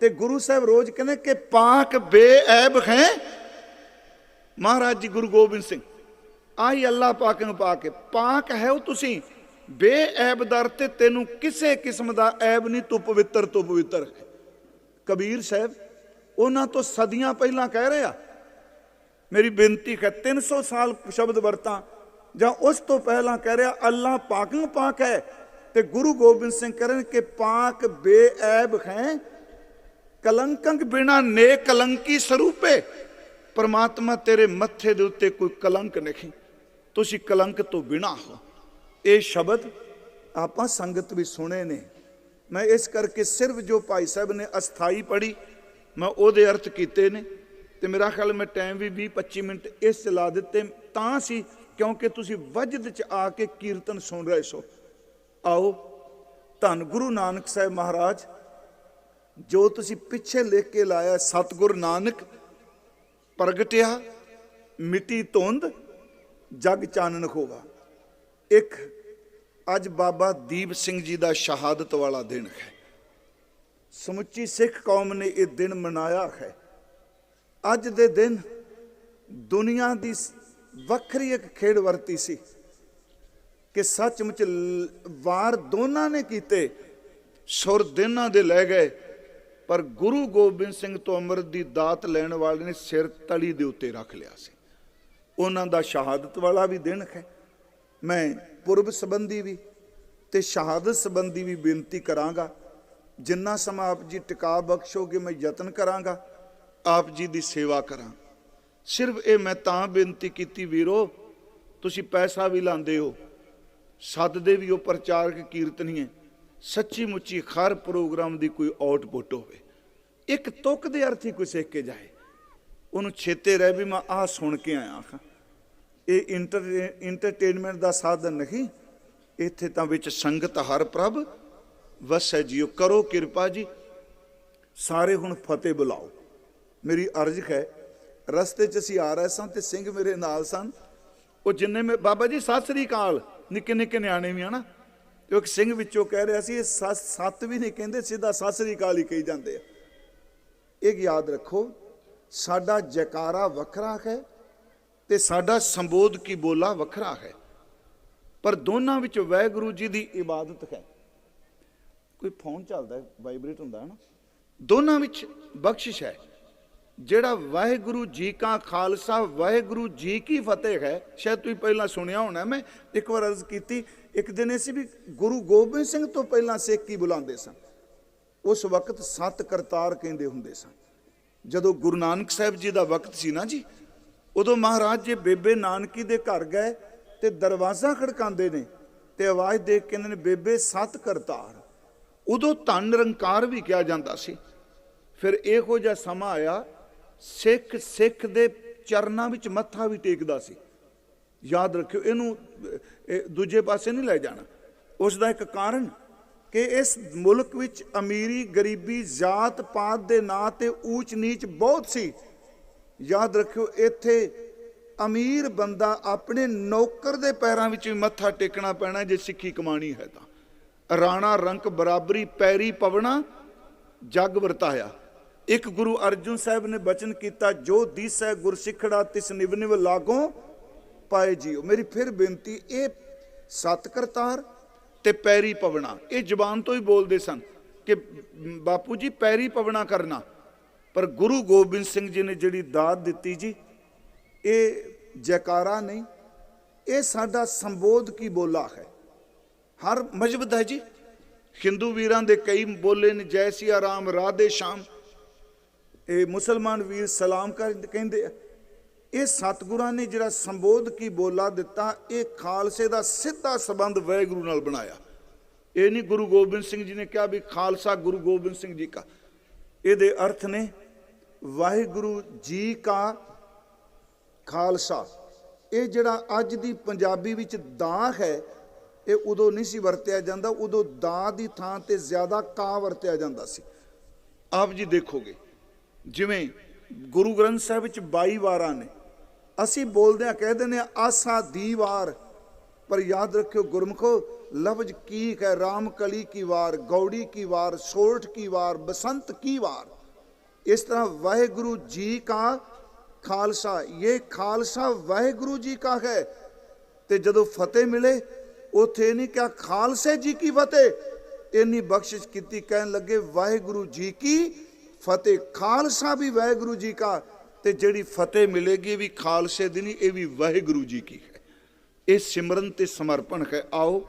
ਤੇ ਗੁਰੂ ਸਾਹਿਬ ਰੋਜ਼ ਕਹਿੰਦੇ ਕਿ ਪਾਕ ਬੇਅਬ ਹੈ। ਮਹਾਰਾਜ ਜੀ, ਗੁਰੂ ਗੋਬਿੰਦ ਸਿੰਘ, ਆਹੀ ਅੱਲਾਹ ਪਾਕ ਨੂੰ ਪਾ ਕੇ ਪਾਕ ਹੈ ਉਹ ਤੁਸੀਂ ਬੇਅਬ ਦਰ ਤੇ ਤੈਨੂੰ ਕਿਸੇ ਕਿਸਮ ਦਾ ਐਬ ਨਹੀਂ, ਤੂੰ ਪਵਿੱਤਰ ਤੋਂ ਪਵਿੱਤਰ ਕਬੀਰ ਸਾਹਿਬ, ਉਹਨਾਂ ਤੋਂ ਸਦੀਆਂ ਪਹਿਲਾਂ ਕਹਿ ਰਿਹਾ ਮੇਰੀ ਬੇਨਤੀ ਹੈ 300 ਸਾਲ ਸ਼ਬਦ ਵਰਤਾਂ, ਜਾਂ ਉਸ ਤੋਂ ਪਹਿਲਾਂ ਕਹਿ ਰਿਹਾ ਅੱਲਾਹ ਪਾਕੰ ਪਾਕ ਹੈ। ਤੇ ਗੁਰੂ ਗੋਬਿੰਦ ਸਿੰਘ ਕਰਨ ਕਿ ਪਾਕ ਬੇਅੈਬ ਹੈ। ਕਲੰਕੰਗ ਬਿਨਾ ਨੇ ਕਲੰਕੀ ਸਰੂਪੇ, ਪਰਮਾਤਮਾ ਤੇਰੇ ਮੱਥੇ ਦੇ ਉੱਤੇ ਕੋਈ ਕਲੰਕ ਨਹੀਂ। ਤੁਸੀਂ ਕਲੰਕ ਤੋਂ ਬਿਨਾ ਹੋ। ਇਹ ਸ਼ਬਦ ਆਪਾਂ ਸੰਗਤ ਵੀ ਸੁਣੇ ਨੇ। ਮੈਂ ਇਸ ਕਰਕੇ ਸਿਰਫ ਜੋ ਭਾਈ ਸਾਹਿਬ ਨੇ ਅਸਥਾਈ ਪੜੀ ਮੈਂ ਉਹਦੇ ਅਰਥ ਕੀਤੇ ਨੇ। ਤੇ ਮੇਰਾ ਖਿਆਲ ਮੈਂ ਟਾਈਮ ਵੀ 20 25 ਮਿੰਟ ਇਸ ਚਲਾ ਦਿੱਤੇ। ਤਾਂ ਸੀ ਕਿਉਂਕਿ ਤੁਸੀਂ ਵਜਦ ਚ ਆ ਕੇ ਕੀਰਤਨ ਸੁਣ ਰਹੇ ਸੋ। ਆਓ, ਧੰਨ ਗੁਰੂ ਨਾਨਕ ਸਾਹਿਬ ਮਹਾਰਾਜ, ਜੋ ਤੁਸੀਂ ਪਿੱਛੇ ਲਿਖ ਕੇ ਲਾਇਆ ਸਤਗੁਰ ਨਾਨਕ, ਪ੍ਰਗਟਿਆ, ਮਿੱਟੀ ਧੁੰਦ, ਜਗ ਚਾਨਣ ਹੋਗਾ ਇੱਕ, ਅੱਜ ਬਾਬਾ ਦੀਪ ਸਿੰਘ ਜੀ ਦਾ ਸ਼ਹਾਦਤ ਵਾਲਾ ਦਿਨ ਹੈ। ਸਮੁੱਚੀ ਸਿੱਖ ਕੌਮ ਨੇ ਇਹ ਦਿਨ ਮਨਾਇਆ ਹੈ। ਅੱਜ ਦੇ ਦਿਨ ਦੁਨੀਆ ਦੀ ਵੱਖਰੀ ਇੱਕ ਖੇਡ ਵਰਤੀ ਸੀ ਕਿ ਸੱਚਮੁੱਚ ਵਾਰ ਦੋਨਾਂ ਨੇ ਕੀਤੇ, ਸੁਰ ਦਿਨਾਂ ਦੇ ਲੈ ਗਏ, ਪਰ ਗੁਰੂ ਗੋਬਿੰਦ ਸਿੰਘ ਤੋਂ ਅੰਮ੍ਰਿਤ ਦੀ ਦਾਤ ਲੈਣ ਵਾਲੇ ਨੇ ਸਿਰ ਤਲੀ ਦੇ ਉੱਤੇ ਰੱਖ ਲਿਆ ਸੀ। ਉਹਨਾਂ ਦਾ ਸ਼ਹਾਦਤ ਵਾਲਾ ਵੀ ਦਿਨ ਹੈ। ਮੈਂ ਪੁਰਬ ਸੰਬੰਧੀ ਵੀ ਤੇ ਸ਼ਹਾਦਤ ਸੰਬੰਧੀ ਵੀ ਬੇਨਤੀ ਕਰਾਂਗਾ, ਜਿੰਨਾ ਸਮਾਂ ਆਪ ਜੀ ਟਿਕਾ ਬਖਸ਼ੋਗੇ, ਮੈਂ ਯਤਨ ਕਰਾਂਗਾ ਆਪ ਜੀ ਦੀ ਸੇਵਾ ਕਰਾਂ। ਸਿਰਫ ਇਹ ਮੈਂ ਤਾਂ ਬੇਨਤੀ ਕੀਤੀ ਵੀਰੋ, ਤੁਸੀਂ ਪੈਸਾ ਵੀ ਲਾਉਂਦੇ ਹੋ, ਸੱਦਦੇ ਵੀ ਉਹ ਪ੍ਰਚਾਰਕ ਕੀਰਤਨੀਏ ਸੱਚੀ ਮੁੱਚੀ ਹਰ ਪ੍ਰੋਗਰਾਮ ਦੀ ਕੋਈ ਆਊਟਪੁੱਟ ਹੋਵੇ। ਇੱਕ ਤੁਕ ਦੇ ਅਰਥੀ ਕੋਈ ਸਿੱਖ ਕੇ ਜਾਏ। ਉਹਨੂੰ ਛੇਤੇ ਰਹਿ ਵੀ ਮੈਂ ਆਹ ਸੁਣ ਕੇ ਆਇਆ ਹਾਂ। ਇਹ ਇੰਟਰ ਇੰਟਰਟੇਨਮੈਂਟ ਦਾ ਸਾਧਨ ਨਹੀਂ। ਇੱਥੇ ਤਾਂ ਵਿੱਚ ਸੰਗਤ ਹਰ ਪ੍ਰਭ, ਵਸੈ ਜੀਓ, ਕਰੋ ਕਿਰਪਾ ਜੀ। ਸਾਰੇ ਹੁਣ ਫਤਿਹ ਬੁਲਾਓ। ਮੇਰੀ ਅਰਜ਼ ਹੈ, ਰਸਤੇ 'ਚ ਅਸੀਂ ਆ ਰਹੇ ਸਾਂ ਤੇ ਸਿੰਘ ਮੇਰੇ ਨਾਲ ਸਨ। ਉਹ ਜਿੰਨੇ ਮੇ, ਬਾਬਾ ਜੀ, ਸਤਿ ਸ੍ਰੀ ਅਕਾਲ। ਨਿੱਕੇ ਨਿੱਕੇ ਨਿਆਣੇ ਵੀ ਹਨਾ ਤੇ ਉਹ ਇੱਕ ਸਿੰਘ ਵਿੱਚੋਂ ਕਹਿ ਰਿਹਾ ਸੀ, ਇਹ ਸੱਤ ਸੱਤ ਵੀ ਨਹੀਂ ਕਹਿੰਦੇ, ਸਿੱਧਾ ਸਤਿ ਸ੍ਰੀ ਅਕਾਲ ਹੀ ਕਹੀ ਜਾਂਦੇ ਆ। ਇਹ ਯਾਦ ਰੱਖੋ, ਸਾਡਾ ਜੈਕਾਰਾ ਵੱਖਰਾ ਹੈ ਤੇ ਸਾਡਾ ਸੰਬੋਧ ਕੀ ਬੋਲਾ ਵੱਖਰਾ ਹੈ। ਪਰ ਦੋਨਾਂ ਵਿੱਚ ਵਾਹਿਗੁਰੂ ਜੀ ਦੀ ਇਬਾਦਤ ਹੈ। ਕੋਈ ਫੋਨ ਚੱਲਦਾ, ਵਾਈਬ੍ਰੇਟ ਹੁੰਦਾ ਹੈ ਨਾ। ਦੋਨਾਂ ਵਿੱਚ ਬਖਸ਼ਿਸ਼ ਹੈ। ਜਿਹੜਾ ਵਾਹਿਗੁਰੂ ਜੀ ਕਾ ਖਾਲਸਾ, ਵਾਹਿਗੁਰੂ ਜੀ ਕੀ ਫਤਿਹ ਹੈ, ਸ਼ਾਇਦ ਤੁਸੀਂ ਪਹਿਲਾਂ ਸੁਣਿਆ ਹੋਣਾ, ਮੈਂ ਇੱਕ ਵਾਰ ਅਰਜ਼ ਕੀਤੀ, ਇੱਕ ਦਿਨ ਇਹ ਸੀ ਵੀ ਗੁਰੂ ਗੋਬਿੰਦ ਸਿੰਘ ਤੋਂ ਪਹਿਲਾਂ ਸਿੱਖ ਕੀ ਬੁਲਾਉਂਦੇ ਸਨ। ਉਸ ਵਕਤ ਸਤ ਕਰਤਾਰ ਕਹਿੰਦੇ ਹੁੰਦੇ ਸਨ। ਜਦੋਂ ਗੁਰੂ ਨਾਨਕ ਸਾਹਿਬ ਜੀ ਦਾ ਵਕਤ ਸੀ ਨਾ ਜੀ, ਉਦੋਂ ਮਹਾਰਾਜ ਜੀ ਬੇਬੇ ਨਾਨਕੀ ਦੇ ਘਰ ਗਏ ਤੇ ਦਰਵਾਜ਼ਾ ਖੜਕਾਉਂਦੇ ਨੇ ਤੇ ਆਵਾਜ਼ ਦੇ ਕੇ ਕਹਿੰਦੇ ਨੇ ਬੇਬੇ ਸਤ ਕਰਤਾਰ, ਉਦੋਂ ਧਨ ਰੰਕਾਰ ਵੀ ਕਿਹਾ ਜਾਂਦਾ ਸੀ। ਫਿਰ ਇਹੋ ਜਿਹਾ ਸਮਾਂ ਆਇਆ ਸਿੱਖ ਸਿੱਖ ਦੇ ਚਰਨਾਂ ਵਿੱਚ ਮੱਥਾ ਵੀ ਟੇਕਦਾ ਸੀ। ਯਾਦ ਰੱਖਿਓ, ਇਹਨੂੰ ਦੂਜੇ ਪਾਸੇ ਨਹੀਂ ਲੈ ਜਾਣਾ। ਉਸ ਦਾ ਇੱਕ ਕਾਰਨ ਕਿ ਇਸ ਮੁਲਕ ਵਿੱਚ ਅਮੀਰੀ ਗਰੀਬੀ ਜਾਤ ਪਾਤ ਦੇ ਨਾਂ ਤੇ ਊਚ ਨੀਚ ਬਹੁਤ ਸੀ। ਯਾਦ ਰੱਖਿਓ, ਇੱਥੇ ਅਮੀਰ ਬੰਦਾ ਆਪਣੇ ਨੌਕਰ ਦੇ ਪੈਰਾਂ ਵਿੱਚ ਵੀ ਮੱਥਾ ਟੇਕਣਾ ਪੈਣਾ, ਜੇ ਸਿੱਖੀ ਕਮਾਣੀ ਹੈ ਤਾਂ। ਰਾਣਾ ਰੰਕ ਬਰਾਬਰੀ, ਪੈਰੀ ਪਵਣਾ, ਜੱਗ ਵਰਤਾਇਆ। ਇੱਕ ਗੁਰੂ ਅਰਜਨ ਸਾਹਿਬ ਨੇ ਬਚਨ ਕੀਤਾ, ਜੋ ਦੀਸੈ ਗੁਰਸਿੱਖੜਾ ਤਿਸ ਨਿਵ ਨਿਵ ਲਾਗੋਂ ਪਾਏ ਜੀਓ। ਮੇਰੀ ਫਿਰ ਬੇਨਤੀ, ਇਹ ਸਤ ਕਰਤਾਰ ਤੇ ਪੈਰੀ ਪਵਣਾ। ਇਹ ਜਬਾਨ ਤੋਂ ਹੀ ਬੋਲਦੇ ਸਨ ਕਿ ਬਾਪੂ ਜੀ, ਪੈਰੀ ਪਵਣਾ ਕਰਨਾ। ਪਰ ਗੁਰੂ ਗੋਬਿੰਦ ਸਿੰਘ ਜੀ ਨੇ ਜਿਹੜੀ ਦਾਤ ਦਿੱਤੀ ਜੀ, ਇਹ ਜੈਕਾਰਾ ਨਹੀਂ, ਇਹ ਸਾਡਾ ਸੰਬੋਧ ਕੀ ਬੋਲਾ ਹੈ? ਹਰ ਮਜਬਦ ਹੈ ਜੀ। ਹਿੰਦੂ ਵੀਰਾਂ ਦੇ ਕਈ ਬੋਲੇ ਨੇ, ਜੈ ਸਿਆ ਰਾਮ, ਰਾਧੇ ਸ਼ਾਮ। ਇਹ ਮੁਸਲਮਾਨ ਵੀਰ ਸਲਾਮ ਕਰ ਕਹਿੰਦੇ ਆ, ਇਹ ਸਤਿਗੁਰਾਂ ਨੇ ਜਿਹੜਾ ਸੰਬੋਧ ਕੀ ਬੋਲਾ ਦਿੱਤਾ, ਇਹ ਖਾਲਸੇ ਦਾ ਸਿੱਧਾ ਸੰਬੰਧ ਵਾਹਿਗੁਰੂ ਨਾਲ ਬਣਾਇਆ। ਇਹ ਨਹੀਂ ਗੁਰੂ ਗੋਬਿੰਦ ਸਿੰਘ ਜੀ ਨੇ ਕਿਹਾ ਵੀ ਖਾਲਸਾ ਗੁਰੂ ਗੋਬਿੰਦ ਸਿੰਘ ਜੀ ਕਾ। ਇਹਦੇ ਅਰਥ ਨੇ, ਵਾਹਿਗੁਰੂ ਜੀ ਕਾ ਖਾਲਸਾ। ਇਹ ਜਿਹੜਾ ਅੱਜ ਦੀ ਪੰਜਾਬੀ ਵਿੱਚ ਦਾ ਹੈ, ਇਹ ਉਦੋਂ ਨਹੀਂ ਸੀ ਵਰਤਿਆ ਜਾਂਦਾ, ਉਦੋਂ ਦਾ ਦੀ ਥਾਂ ਤੇ ਜ਼ਿਆਦਾ ਕਾ ਵਰਤਿਆ ਜਾਂਦਾ ਸੀ। ਆਪ ਜੀ ਦੇਖੋਗੇ ਜਿਵੇਂ ਗੁਰੂ ਗ੍ਰੰਥ ਸਾਹਿਬ ਵਿੱਚ 22 ਵਾਰਾਂ ਨੇ, ਅਸੀਂ ਬੋਲਦੇ ਆ ਕਹਿ ਦਿੰਦੇ ਆ ਆਸਾ ਦੀ ਵਾਰ ਪਰ ਯਾਦ ਰੱਖਿਓ ਗੁਰਮਖੋ, ਲਫ਼ਜ਼ ਕੀ ਹੈ? ਰਾਮ ਕਲੀ ਕੀ ਵਾਰ, ਗੌੜੀ ਕੀ ਵਾਰ ਸੋਰਠ ਕੀ ਵਾਰ, ਬਸੰਤ ਕੀ ਵਾਰ? ਇਸ ਤਰ੍ਹਾਂ ਵਾਹਿਗੁਰੂ ਜੀ ਕਾ ਖਾਲਸਾ, ਇਹ ਖਾਲਸਾ ਵਾਹਿਗੁਰੂ ਜੀ ਕਾ ਹੈ। ਤੇ ਜਦੋਂ ਫਤਿਹ ਮਿਲੇ, ਉਥੇ ਨਹੀਂ ਕਿਹਾ ਖਾਲਸੇ ਜੀ ਕੀ ਫਤਿਹ, ਇੰਨੀ ਬਖਸ਼ਿਸ਼ ਕੀਤੀ, ਕਹਿਣ ਲੱਗੇ ਵਾਹਿਗੁਰੂ ਜੀ ਕੀ ਫਤਿਹ ਖਾਲਸਾ ਵੀ ਵਾਹਿਗੁਰੂ ਜੀ ਕਾ ਤੇ ਜਿਹੜੀ ਫਤਿਹ ਮਿਲੇਗੀ ਇਹ ਵੀ ਖਾਲਸੇ ਦੀ ਨਹੀਂ, ਇਹ ਵੀ ਵਾਹਿਗੁਰੂ ਜੀ ਕੀ ਹੈ। ਇਹ ਸਿਮਰਨ ਤੇ ਸਮਰਪਣ ਹੈ। ਆਓ